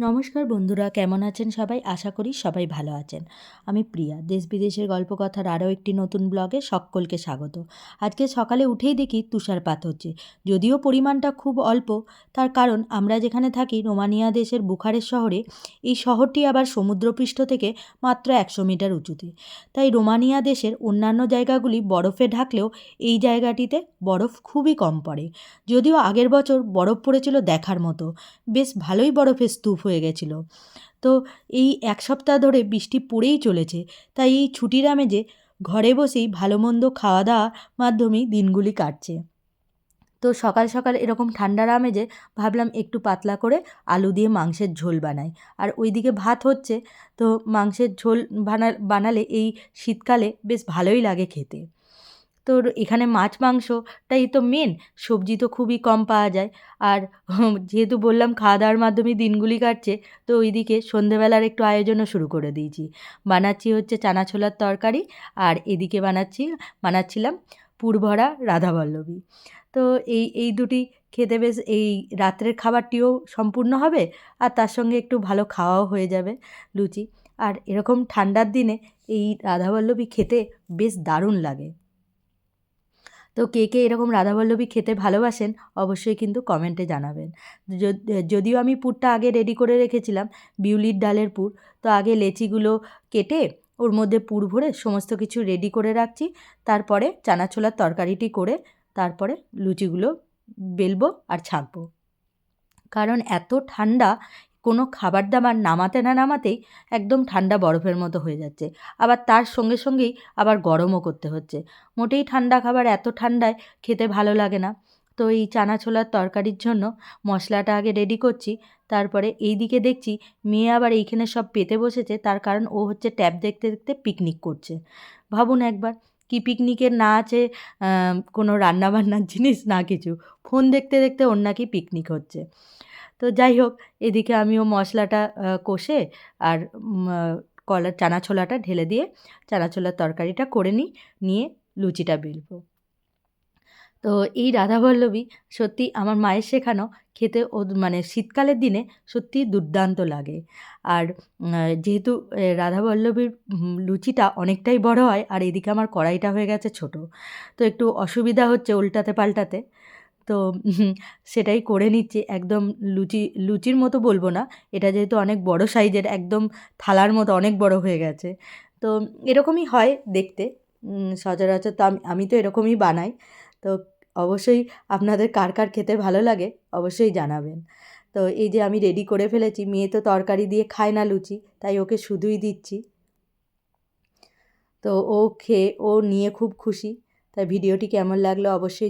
নমস্কার বন্ধুরা, কেমন আছেন সবাই? আশা করি সবাই ভালো আছেন। আমি প্রিয়া, দেশ বিদেশের গল্পকথার আরও একটি নতুন ব্লগে সকলকে স্বাগত। আজকে সকালে উঠেই দেখি তুষারপাত হচ্ছে। যদিও পরিমাণটা খুব অল্প, তার কারণ আমরা যেখানে থাকি, রোমানিয়া দেশের বুখারের শহরে, এই শহরটি আবার সমুদ্রপৃষ্ঠ থেকে মাত্র একশো মিটার উঁচুতে। তাই রোমানিয়া দেশের অন্যান্য জায়গাগুলি বরফে ঢাকলেও এই জায়গাটিতে বরফ খুবই কম পড়ে। যদিও আগের বছর বরফ পড়েছিল দেখার মতো। বেশ ভালোই বরফের স্তূপ হয়ে গেছিল। তো এই এক সপ্তাহ ধরে বৃষ্টি পড়েই চলেছে। তাই এই ছুটির আমেজে ঘরে বসেই ভালো মন্দ খাওয়া দাওয়ার মাধ্যমেই দিনগুলি কাটছে। তো সকাল সকাল এরকম ঠান্ডার আমেজে ভাবলাম একটু পাতলা করে আলু দিয়ে মাংসের ঝোল বানাই। আর ওইদিকে ভাত হচ্ছে, তো মাংসের ঝোল বানা বানালে এই শীতকালে বেশ ভালোই লাগে খেতে। তোর এখানে মাছ মাংসটাই তো মেন সবজি তো খুবই কম পাওয়া যায়। আর যেহেতু বললাম খাওয়া দাওয়ার মাধ্যমে দিনগুলি কাটছে, তো ওইদিকে সন্ধেবেলার একটু আয়োজনও শুরু করে দিয়েছি। বানাচ্ছি হচ্ছে চানা ছোলার তরকারি, আর এদিকে বানাচ্ছি, বানাচ্ছিলাম পুরভরা রাধাবল্লভী। তো এই এই দুটি খেতে বেশ, এই রাত্রের খাবারটিও সম্পূর্ণ হবে, আর তার সঙ্গে একটু ভালো খাওয়াও হয়ে যাবে লুচি। আর এরকম ঠান্ডার দিনে এই রাধাবল্লভী খেতে বেশ দারুণ লাগে। তো কে কে এরকম রাধাবল্লভী খেতে ভালোবাসেন, অবশ্যই কিন্তু কমেন্টে জানাবেন। যদিও আমি পুরটা আগে রেডি করে রেখেছিলাম, বিউলির ডালের পুর, তো আগে লেচিগুলো কেটে ওর মধ্যে পুর ভরে সমস্ত কিছু রেডি করে রাখছি, তারপরে চানা ছোলার তরকারিটি করে তারপরে লুচিগুলো বেলবো আর ছাঁকবো। কারণ এত ঠান্ডা কোনো খাবার দাবার নামাতে না নামাতেই একদম ঠান্ডা বরফের মতো হয়ে যাচ্ছে। আবার তার সঙ্গে সঙ্গেই আবার গরমও করতে হচ্ছে। মোটেই ঠান্ডা খাবার এত ঠান্ডায় খেতে ভালো লাগে না। তো এই চানা ছোলার তরকারির জন্য মশলাটা আগে রেডি করছি, তারপরে এই দিকে দেখছি মেয়ে আবার এইখানে সব পেতে বসেছে, তার কারণ ও হচ্ছে ট্যাব দেখতে দেখতে পিকনিক করছে। ভাবুন একবার, কি পিকনিকের না আছে কোনো রান্নাবান্নার জিনিস না কিছু। ফোন দেখতে দেখতে ওর নাকি পিকনিক হচ্ছে। যাই হোক, এদিকে আমিও মশলাটা কষে আর কলার চানা ছোলাটা ঢেলে দিয়ে চানা ছোলার তরকারিটা করে নিই, নিয়ে লুচিটা বেলবো। তো এই রাধাবল্লভী সত্যি আমার মায়ের শেখানো খেতে ও মানে শীতকালের দিনে সত্যি দুর্দান্ত লাগে। আর যেহেতু রাধাবল্লভীর লুচিটা অনেকটাই বড় হয় আর এদিকে আমার কড়াইটা হয়ে গেছে ছোট, তো একটু অসুবিধা হচ্ছে উল্টাতে পাল্টাতে। তো সেটাই করে নিচ্ছি। একদম লুচি, লুচির মতো বলব না। এটা যেহেতু অনেক বড় সাইজের, একদম থালার মতো অনেক বড় হয়ে গেছে। তো এরকমই হয় দেখতে। সচরাচর তো আমি তো এরকমই বানাই। তো অবশ্যই আপনাদের কার কার খেতে ভালো লাগে অবশ্যই জানাবেন। তো এই যে আমি রেডি করে ফেলেছি, মেয়ে তো তরকারি দিয়ে খায় না লুচি, তাই ওকে শুধুই দিচ্ছি। তো ও খেয়ে, ও নিয়ে খুব খুশি। তাই ভিডিওটি কেমন লাগল অবশ্যই